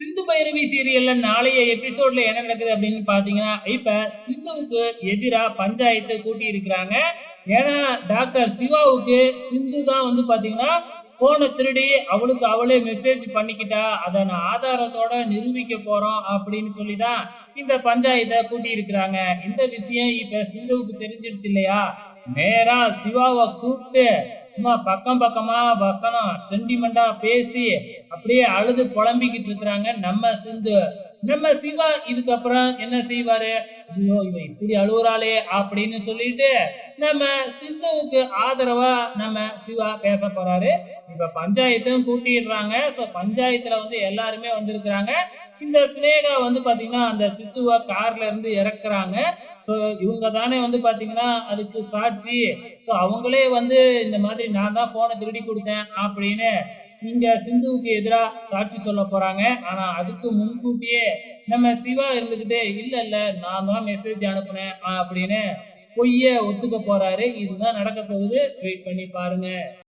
சிந்து பைரவி சீரியல்ல நாளைய எபிசோட்ல என்ன நடக்குது அப்படின்னு பாத்தீங்கன்னா இப்ப சிந்துவுக்கு எதிரா பஞ்சாயத்து கூட்டி இருக்கிறாங்க ஏன்னா டாக்டர் சிவாவுக்கு சிந்து தான் வந்து பாத்தீங்கன்னா போனை திருடி அவளுக்கு அவளே மெசேஜ் பண்ணிக்கிட்டா அதை நான் ஆதாரத்தோட நிரூபிக்க போறோம் அப்படின்னு சொல்லி தான் இந்த பஞ்சாயத்தை கூட்டி இருக்கிறாங்க இந்த விஷயம் இப்ப சிந்துவுக்கு தெரிஞ்சிடுச்சு இல்லையா? நேரா சிவாவை கூப்பிட்டு சும்மா பக்கம் பக்கமா வசனம் சென்டிமெண்டா பேசி அப்படியே அழுது புலம்பிக்கிட்டு இருக்கிறாங்க நம்ம சிந்து. நம்ம சிவா இதுக்கப்புறம் என்ன செய்வாரு? ஐயோ இவன் இப்படி அழுகுறாளே அப்படின்னு சொல்லிட்டு நம்ம சிந்துவுக்கு ஆதரவா நம்ம சிவா பேச போறாரு. இப்ப பஞ்சாயத்தும் கூட்டிடுறாங்க. சோ பஞ்சாயத்துல வந்து எல்லாருமே வந்திருக்கிறாங்க. இந்த சினேகா வந்து பார்த்தீங்கன்னா அந்த சித்துவா கார்ல இருந்து இறக்குறாங்க. ஸோ இவங்க தானே வந்து பார்த்தீங்கன்னா அதுக்கு சாட்சி. ஸோ அவங்களே வந்து இந்த மாதிரி நான் தான் ஃபோனை திருடி கொடுத்தேன் அப்படின்னு இங்க சிந்துவுக்கு எதிராக சாட்சி சொல்ல போறாங்க. ஆனா அதுக்கு முன்கூட்டியே நம்ம சிவா இருந்துக்கிட்டே இல்ல இல்ல நான் தான் மெசேஜ் அனுப்புனேன் அப்படின்னு பொய்ய ஒத்துக்க போறாரு. இதுதான் நடக்க போகுது. வெயிட் பண்ணி பாருங்க.